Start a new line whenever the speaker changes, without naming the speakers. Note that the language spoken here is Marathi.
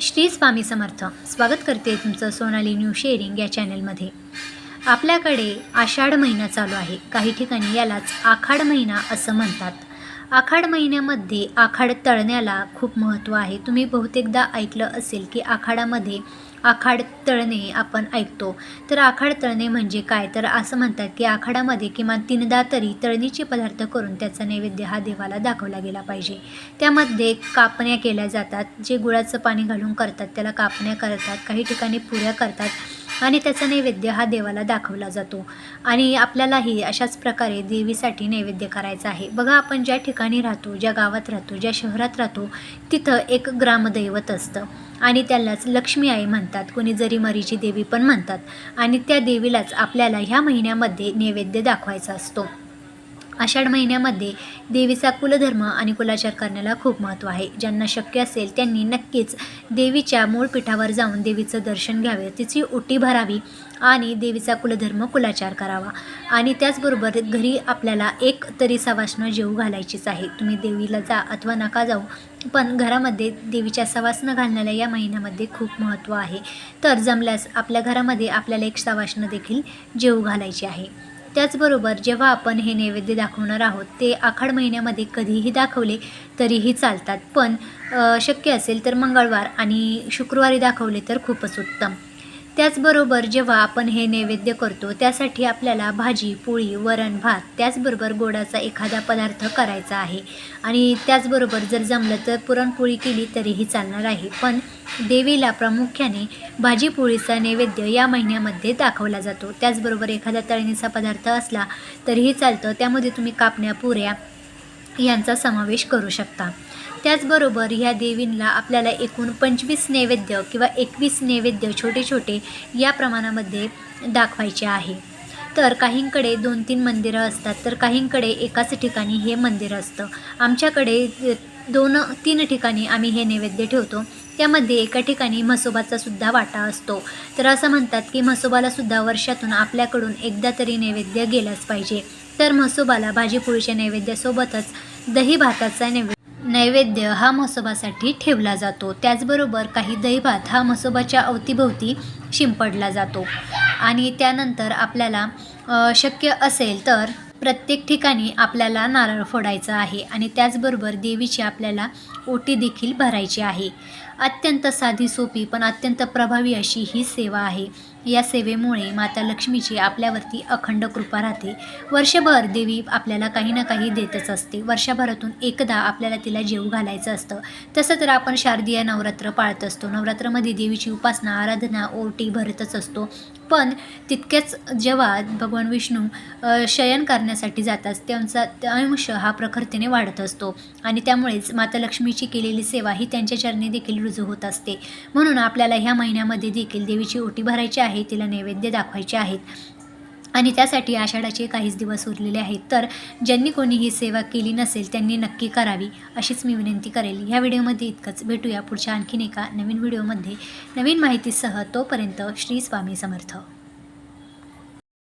श्री स्वामी समर्थ. स्वागत करते तुमचं सोनाली न्यू शेअरिंग या चॅनलमध्ये. आपल्याकडे आषाढ महिना चालू आहे. काही ठिकाणी यालाच आखाड महिना असं म्हणतात. आखाड महिन्यामध्ये आखाड तळण्याला खूप महत्त्व आहे. तुम्ही बहुतेकदा ऐकलं असेल की आखाडामध्ये आखाड तळणे आपण ऐकतो. तर आखाड तळणे म्हणजे काय? तर असं म्हणतात की आखाडामध्ये किमान तीनदा तरी तळणीचे पदार्थ करून त्याचा नैवेद्य हा देवाला दाखवला गेला पाहिजे. त्यामध्ये कापण्या केल्या जातात. जे गुळाचं पाणी घालून करतात त्याला कापण्या करतात. काही ठिकाणी पुऱ्या करतात. आणि त्याचा नैवेद्य हा देवाला दाखवला जातो. आणि आपल्यालाही अशाच प्रकारे देवीसाठी नैवेद्य करायचा आहे. बघा आपण ज्या ठिकाणी राहतो ज्या गावात राहतो ज्या शहरात राहतो तिथं एक ग्रामदैवत असतं. आणि त्यालाच लक्ष्मी आई म्हणतात. कोणी जरी मरीची देवी पण म्हणतात. आणि त्या देवीलाच आपल्याला ह्या महिन्यामध्ये नैवेद्य दाखवायचा असतो. आषाढ महिन्यामध्ये देवीचा कुलधर्म आणि कुलाचार करण्याला खूप महत्त्व आहे. ज्यांना शक्य असेल त्यांनी नक्कीच देवीच्या मूळ पीठावर जाऊन देवीचं दर्शन घ्यावे. तिची ओटी भरावी आणि देवीचा कुलधर्म कुलाचार करावा. आणि त्याचबरोबर घरी आपल्याला एक तरी सवासनं जेऊ घालायचीच आहे. तुम्ही देवीला जा अथवा नका जाऊ पण घरामध्ये देवीच्या सवासनं घालण्याला या महिन्यामध्ये खूप महत्त्व आहे. तर जमल्यास आपल्या घरामध्ये आपल्याला एक सवासनं देखील जेऊ घालायची आहे. त्याचबरोबर जेव्हा आपण हे नैवेद्य दाखवणार आहोत ते आखाड महिन्यामध्ये कधीही दाखवले तरीही चालतात. पण शक्य असेल तर मंगळवार आणि शुक्रवारी दाखवले तर खूपच उत्तम. त्याचबरोबर जेव्हा आपण हे नैवेद्य करतो त्यासाठी आपल्याला भाजी पोळी वरण भात त्याचबरोबर गोडाचा एखादा पदार्थ करायचा आहे. आणि त्याचबरोबर जर जमलं तर पुरणपोळी केली तरीही चालणार आहे. पण देवीला प्रामुख्याने भाजी पोळीचा नैवेद्य या महिन्यामध्ये दाखवला जातो. त्याचबरोबर एखादा तळणीचा पदार्थ असला तरीही चालतं. त्यामध्ये तुम्ही कापण्या पुऱ्या यांचा समावेश करू शकता. त्याचबरोबर ह्या देवींना आपल्याला एकूण पंचवीस नैवेद्य किंवा एकवीस नैवेद्य छोटे छोटे या प्रमाणामध्ये दाखवायचे आहे. तर काहींकडे दोन तीन मंदिरं असतात तर काहींकडे एकाच ठिकाणी हे मंदिर असतं. आमच्याकडे दोन तीन ठिकाणी आम्ही हे नैवेद्य ठेवतो. त्यामध्ये एका ठिकाणी म्हसोबाचा सुद्धा वाटा असतो. तर असं म्हणतात की म्हसोबाला सुद्धा वर्षातून आपल्याकडून एकदा तरी नैवेद्य गेलाच पाहिजे. तर म्हसोबाला भाजीपोळीच्या नैवेद्यासोबतच दही भाताचा नैवे नैवेद्य हा म्हसोबासाठी ठेवला जातो. त्याचबरोबर काही दहीभात हा म्हसोबाच्या अवतीभोवती शिंपडला जातो. आणि त्यानंतर आपल्याला शक्य असेल तर प्रत्येक ठिकाणी आपल्याला नारळ फोडायचा आहे आणि त्याचबरोबर देवीची आपल्याला ओटी देखील भरायची आहे. अत्यंत साधी सोपी पण अत्यंत प्रभावी अशी ही सेवा आहे. या सेवेमुळे माता लक्ष्मीची आपल्यावरती अखंड कृपा राहते. वर्षभर देवी आपल्याला काही ना काही देतच असते. वर्षभरातून एकदा आपल्याला तिला जेव घालायचं असतं. तसं तर आपण शारदीय नवरात्र पाळत असतो. नवरात्रामध्ये देवीची उपासना आराधना ओटी भरतच असतो. पण तितक्याच जेव्हा भगवान विष्णू शयन करण्यासाठी जातात त्यांचा अंश हा प्रखरतेने वाढत असतो. आणि त्यामुळेच माता लक्ष्मीची केलेली सेवा ही त्यांच्या चरणी देखील रुजू होत असते. म्हणून आपल्याला ह्या महिन्यामध्ये देखील देवीची ओटी भरायची आहे. आहे तिला नैवेद्य दाखवायचे आहेत. आणि त्यासाठी आषाढाचे काहीच दिवस उरलेले आहेत. तर ज्यांनी कोणी ही सेवा केली नसेल त्यांनी नक्की करावी अशीच मी विनंती करेल. ह्या व्हिडिओमध्ये इतकंच. भेटूया पुढच्या आणखीन एका नवीन व्हिडिओमध्ये. नवीन माहितीसह तोपर्यंत श्री स्वामी समर्थ.